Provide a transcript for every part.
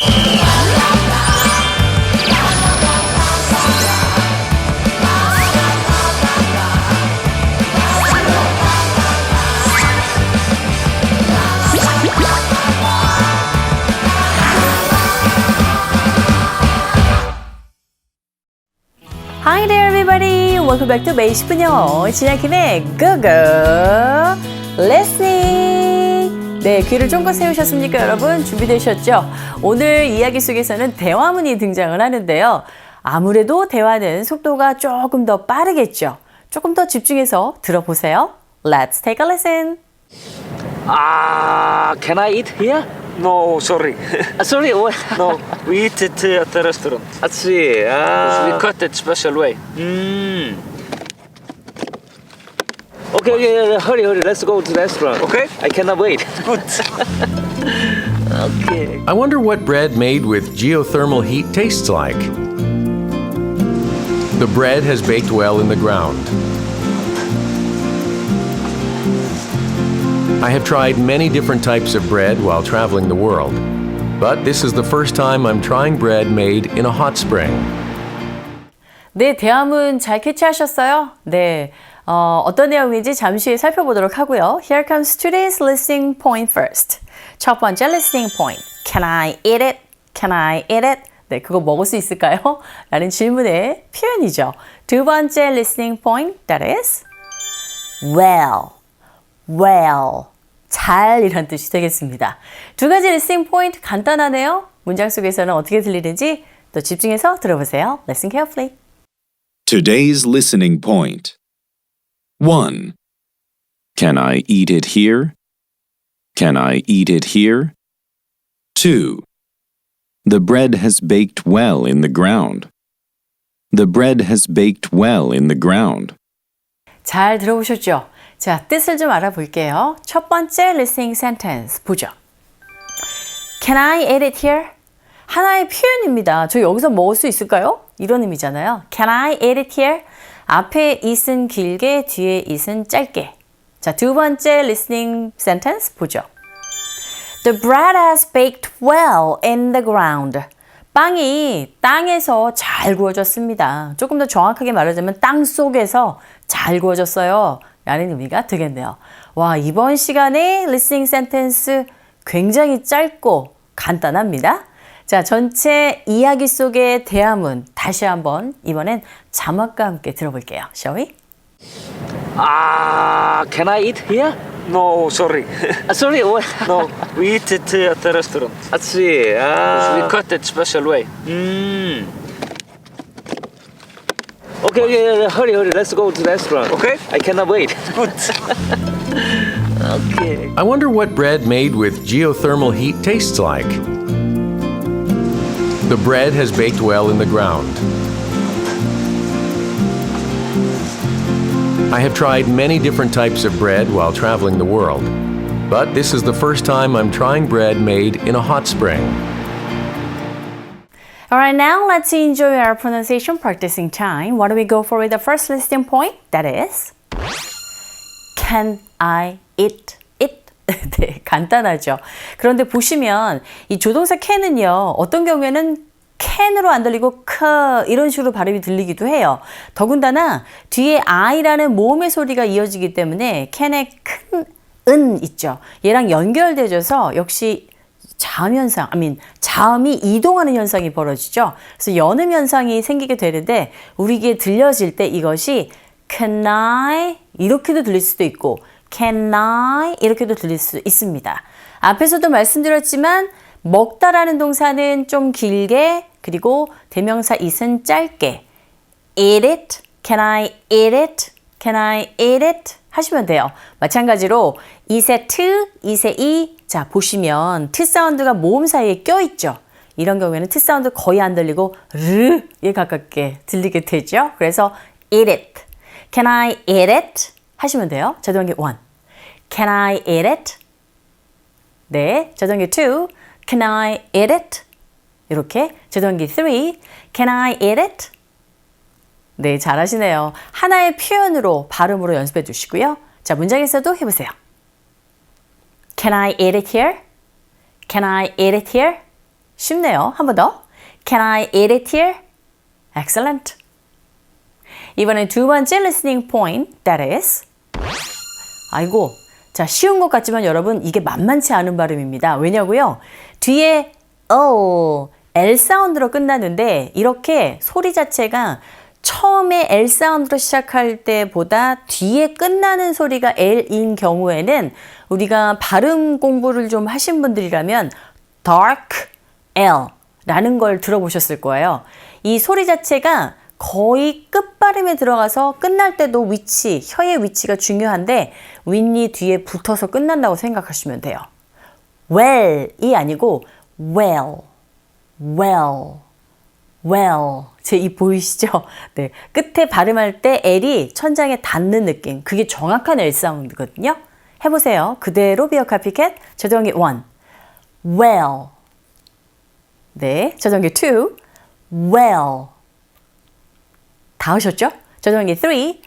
Hi there, everybody. Welcome back to 매일 10분 영어. 진아킴의 고고 listening. 네, 귀를 쫑긋 세우셨습니까, 여러분? 준비되셨죠? 오늘 이야기 속에서는 대화문이 등장을 하는데요. 아무래도 대화는 속도가 조금 더 빠르겠죠. 조금 더 집중해서 들어보세요. Let's take a listen. Ah, can I eat here? No, sorry. Ah, sorry, what? no, we eat it uh, at the restaurant. I see. Ah. we cut it special way. Mm. Okay, okay, okay, hurry, hurry. Let's go to the restaurant. Okay? I cannot wait. Good. Okay. I wonder what bread made with geothermal heat tastes like. The bread has baked well in the ground. I have tried many different types of bread while traveling the world, but this is the first time I'm trying bread made in a hot spring. 네, 대화문 잘 캐치하셨어요? 네. 어, 어떤 내용인지 잠시 살펴보도록 하고요. Here comes today's listening point first. 첫 번째 listening point. Can I eat it? Can I eat it? 네, 그거 먹을 수 있을까요? 라는 질문의 표현이죠. 두 번째 listening point, that is well. well. 잘 이란 뜻이 되겠습니다. 두 가지 listening point 간단하네요. 문장 속에서는 어떻게 들리는지 또 집중해서 들어보세요. Listen carefully. Today's listening point. 1. Can I eat it here? Can I eat it here? 2. The bread has baked well in the ground. The bread has baked well in the ground. 잘 들어보셨죠? 자, 뜻을 좀 알아볼게요. 첫 번째 listening sentence 보죠. Can I eat it here? 하나의 표현입니다. 저 여기서 먹을 수 있을까요? 이런 의미잖아요. Can I eat it here? 앞에 it은 길게, 뒤에 it은 짧게. 자, 두 번째 listening sentence 보죠. The bread has baked well in the ground. 빵이 땅에서 잘 구워졌습니다. 조금 더 정확하게 말하자면 땅 속에서 잘 구워졌어요. 라는 의미가 되겠네요. 와, 이번 시간에 listening sentence 굉장히 짧고 간단합니다. 자, 전체 이야기 속의 대화문 다시 한번 이번엔 자막과 함께 들어볼게요. Shall we? Ah, can I eat here? No, sorry. Ah, sorry, what? no, we eat it uh, at the restaurant. I see. Ah. we cut it special way. Mm. Okay, okay, okay, hurry, hurry. Let's go to the restaurant. Okay? I cannot wait. Good. Okay. I wonder what bread made with geothermal heat tastes like. The bread has baked well in the ground. I have tried many different types of bread while traveling the world, but this is the first time I'm trying bread made in a hot spring. All right, now let's enjoy our pronunciation practicing time. What do we go for with the first listening point? That is, can I eat? 네, 간단하죠. 그런데 보시면 이 조동사 can은요, 어떤 경우에는 can으로 안 들리고 크 이런 식으로 발음이 들리기도 해요. 더군다나 뒤에 I라는 모음의 소리가 이어지기 때문에 can의 큰 은 있죠. 얘랑 연결되어서 역시 자음 현상, mean, 자음이 이동하는 현상이 벌어지죠. 그래서 연음 현상이 생기게 되는데 우리에게 들려질 때 이것이 can I 이렇게도 들릴 수도 있고 can I 이렇게도 들릴 수 있습니다. 앞에서도 말씀드렸지만 먹다라는 동사는 좀 길게 그리고 대명사 it은 짧게 eat it, can I eat it, can I eat it 하시면 돼요. 마찬가지로 it의 t, it의 i 자 보시면 t 사운드가 모음 사이에 껴 있죠. 이런 경우에는 t 사운드 거의 안 들리고 르에 가깝게 들리게 되죠. 그래서 eat it, can I eat it 하시면 돼요. 자동기 1, can I eat it? 네, 자동기 2, can I eat it? 이렇게 자동기 3, can I eat it? 네, 잘하시네요. 하나의 표현으로 발음으로 연습해 주시고요. 자, 문장에서도 해보세요. Can I eat it here? Can I eat it here? 쉽네요. 한 번 더. Can I eat it here? Excellent. 이번엔 두 번째 listening point, that is. 아이고, 자, 쉬운 것 같지만 여러분, 이게 만만치 않은 발음입니다. 왜냐고요? 뒤에, 어, L 사운드로 끝나는데, 이렇게 소리 자체가 처음에 L 사운드로 시작할 때보다 뒤에 끝나는 소리가 L인 경우에는 우리가 발음 공부를 좀 하신 분들이라면 dark L 라는 걸 들어보셨을 거예요. 이 소리 자체가 거의 끝발음에 들어가서 끝날 때도 위치, 혀의 위치가 중요한데 윗니 뒤에 붙어서 끝난다고 생각하시면 돼요. well이 아니고 well, well, well. 제 입 보이시죠? 네. 끝에 발음할 때 L이 천장에 닿는 느낌. 그게 정확한 L 사운드거든요. 해보세요. 그대로 비어 카피캣. 저정기 1. well. 네. 저정기 2. well. 다 하셨죠? 저정기 3.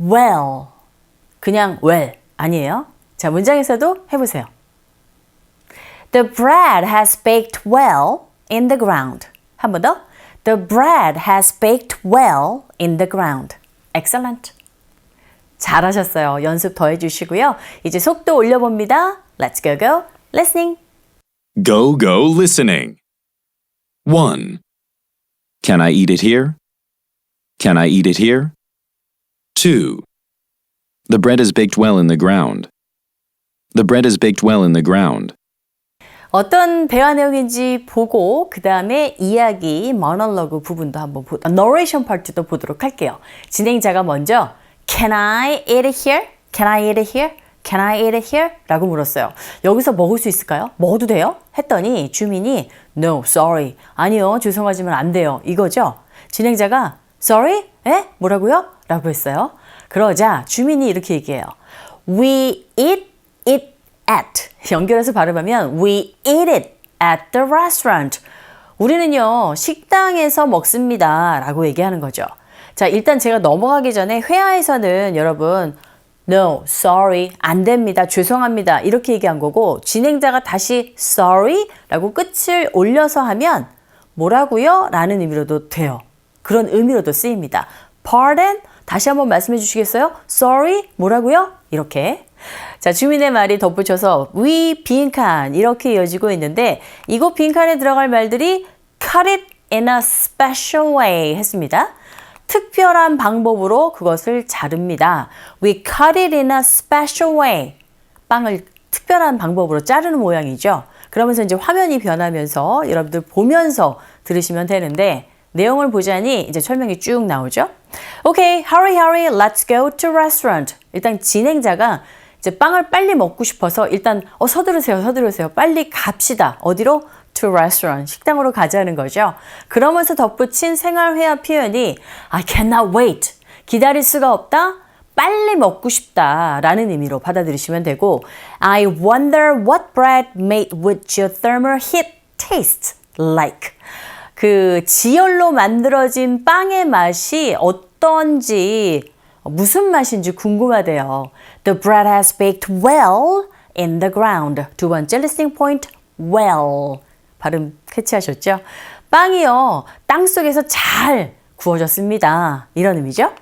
well. 그냥 well. 아니에요. 자, 문장에서도 해 보세요. The bread has baked well in the ground. 한 번 더. The bread has baked well in the ground. Excellent. 잘하셨어요. 연습 더 해주시고요. 이제 속도 올려봅니다. Let's go go. Listening. Go, go, listening. 1. Can I eat it here? Can I eat it here? 2. The bread is baked well in the ground. The bread is baked well in the ground. 어떤 대화 내용인지 보고 그 다음에 이야기 모놀로그 부분도 한번 보, 너레이션 파트도 보도록 할게요. 진행자가 먼저 Can I eat it here? Can I eat it here? Can I eat it here? 라고 물었어요. 여기서 먹을 수 있을까요? 먹어도 돼요? 했더니 주민이 No, sorry. 아니요, 죄송하지만 안 돼요. 이거죠? 진행자가 Sorry? 에? 뭐라고요? 라고 했어요. 그러자 주민이 이렇게 얘기해요. We eat it at. 연결해서 발음하면 We eat it at the restaurant. 우리는요, 식당에서 먹습니다. 라고 얘기하는 거죠. 자, 일단 제가 넘어가기 전에 회화에서는 여러분, No, sorry, 안 됩니다. 죄송합니다. 이렇게 얘기한 거고, 진행자가 다시 sorry 라고 끝을 올려서 하면 뭐라고요? 라는 의미로도 돼요. 그런 의미로도 쓰입니다. Pardon? 다시 한번 말씀해 주시겠어요? Sorry? 뭐라고요? 이렇게. 자, 주민의 말이 덧붙여서 we 빈칸 이렇게 이어지고 있는데 이곳 빈칸에 들어갈 말들이 cut it in a special way 했습니다. 특별한 방법으로 그것을 자릅니다. We cut it in a special way. 빵을 특별한 방법으로 자르는 모양이죠. 그러면서 이제 화면이 변하면서 여러분들 보면서 들으시면 되는데 내용을 보자니 이제 설명이 쭉 나오죠. Okay, hurry, hurry, let's go to restaurant. 일단 진행자가 이제 빵을 빨리 먹고 싶어서 일단 어 서두르세요, 서두르세요. 빨리 갑시다. 어디로? To restaurant. 식당으로 가자는 거죠. 그러면서 덧붙인 생활회화 표현이 I cannot wait. 기다릴 수가 없다. 빨리 먹고 싶다 라는 의미로 받아들이시면 되고 I wonder what bread made with geothermal heat tastes like. 그 지열로 만들어진 빵의 맛이 어떤지 무슨 맛인지 궁금하대요. The bread has baked well in the ground. 두 번째 listening point well. 발음 캐치하셨죠? 빵이요. 땅 속에서 잘 구워졌습니다. 이런 의미죠?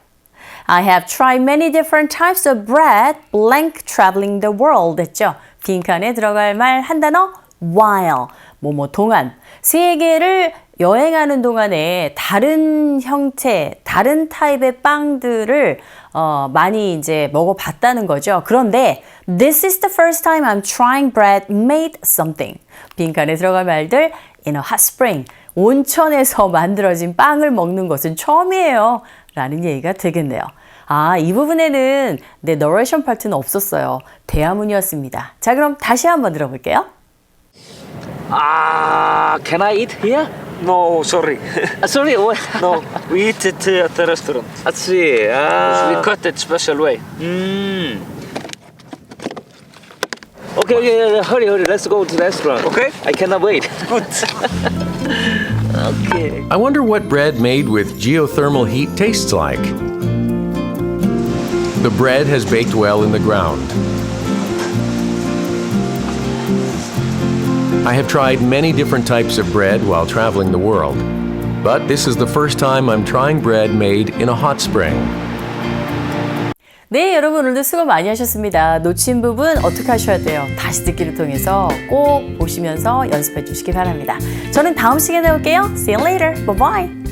I have tried many different types of bread blank traveling the world 했죠. 빈칸에 들어갈 말 한 단어 while 뭐뭐 동안 세계를 여행하는 동안에 다른 형태, 다른 타입의 빵들을 어, 많이 이제 먹어봤다는 거죠. 그런데 this is the first time I'm trying bread made something. 빈칸에 들어갈 말들 in a hot spring. 온천에서 만들어진 빵을 먹는 것은 처음이에요. 라는 얘기가 되겠네요. 아, 이 부분에는 내 너레이션 파트는 없었어요. 대화문이었습니다. 자, 그럼 다시 한번 들어볼게요. Ah, can I eat here? No, sorry. Ah, sorry, what? no, we eat it uh, at the restaurant. I see. We Ah. cut it special way. Mm. Okay, okay, hurry, hurry. Let's go to the restaurant. Okay. I cannot wait. Good. Okay. I wonder what bread made with geothermal heat tastes like. The bread has baked well in the ground. I have tried many different types of bread while traveling the world, but this is the first time I'm trying bread made in a hot spring. 네, 여러분 오늘도 수고 많이 하셨습니다. 놓친 부분 어떻게 하셔야 돼요? 다시 듣기를 통해서 꼭 보시면서 연습해 주시기 바랍니다. 저는 다음 시간에 올게요. See you later. Bye bye.